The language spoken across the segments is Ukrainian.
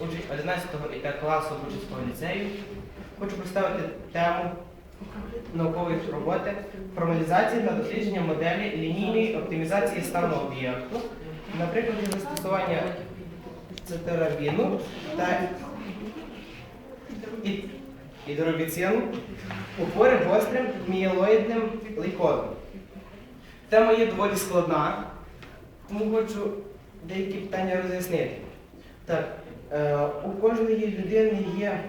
Учень 11 ІТ класу Бучицького ліцею. Хочу представити тему наукової роботи формалізації та дослідження моделі лінійної оптимізації стану об'єкту на прикладі застосування цитерабіну та і- ідробіцину у хворих гострим мієлоїдним лейкозом. Тема є доволі складна, тому хочу деякі питання роз'яснити. Так, е, у кожної людини є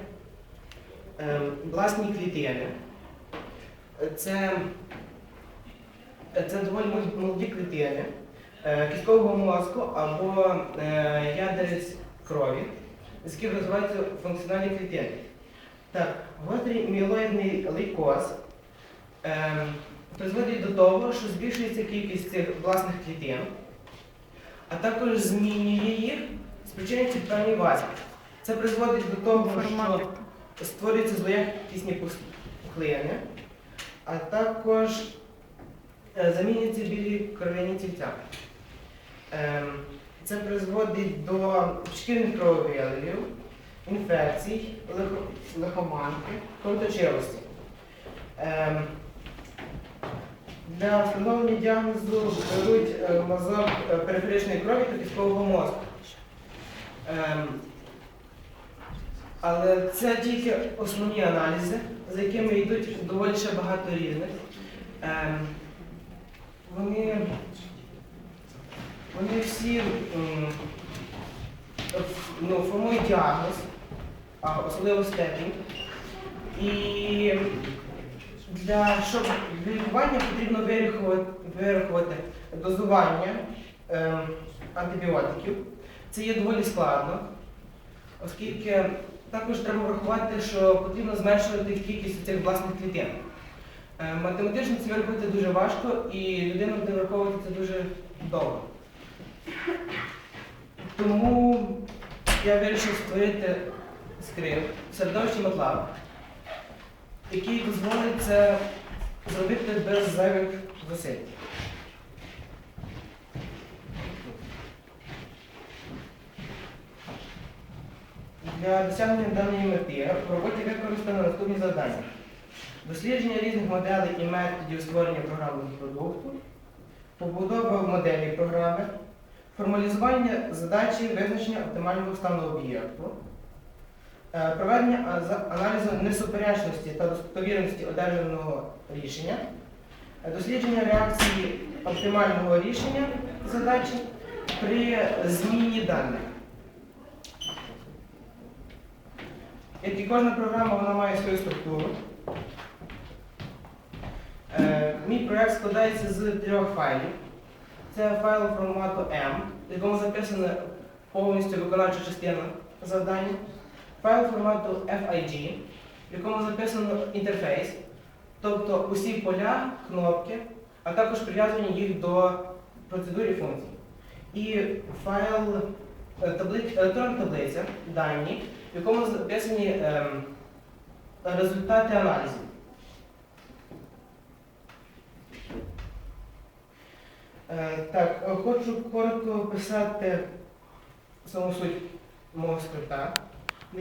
е, власні клітини. Це, це доволі молоді клітини е, кісткового мозку або е, ядерець крові, з яких розвиваються функціональні клітини. Так, гострий мієлоїдний лейкоз е, призводить до того, що збільшується кількість цих власних клітин, а також змінює їх спричинюється певні вазі. Це призводить до того, що створюються злоякісні пухлини, а також е, замінюються білі кров'яні тільця. Ем, Це призводить до шкірних крововиливів, інфекцій, лихоманки, кровоточивості. Ем, Для встановлення діагнозу беруть е, мазок е, периферичної крові та кісткового мозку. Ем, але це тільки основні аналізи, за якими йдуть доволі ще багато різних. Ем, вони, вони всі ну, формують діагноз, особливо степінь. І для щоб для лікування потрібно вирахувати, вирахувати дозування ем, антибіотиків. Це є доволі складно, оскільки також треба врахувати, що потрібно зменшувати кількість цих власних клітин. Е, Математично це вирахувати дуже важко і людина буде враховувати це дуже довго. Тому я вирішив створити скрипт середовищі MATLAB, який дозволить це зробити без зайвих зусиль. Для досягнення даної мети в роботі використано наступні завдання. Дослідження різних моделей і методів створення програмного продукту, побудова моделі програми, формалізування задачі визначення оптимального стану об'єкту, е, проведення аналізу несуперечності та достовірності одержаного рішення, е, дослідження реакції оптимального рішення задачі при зміні даних. І кожна програма, вона має свою структуру. Е, мій проєкт складається з трьох файлів. Це файл формату M, в якому записана повністю виконавча частина завдання. Файл формату FIG, в якому записано інтерфейс, тобто усі поля, кнопки, а також прив'язані їх до процедур і функцій. І файл електронна таблиця, дані, в якому записані ем, результати аналізів. Е, так, е, хочу коротко описати саму суть мого скрипта.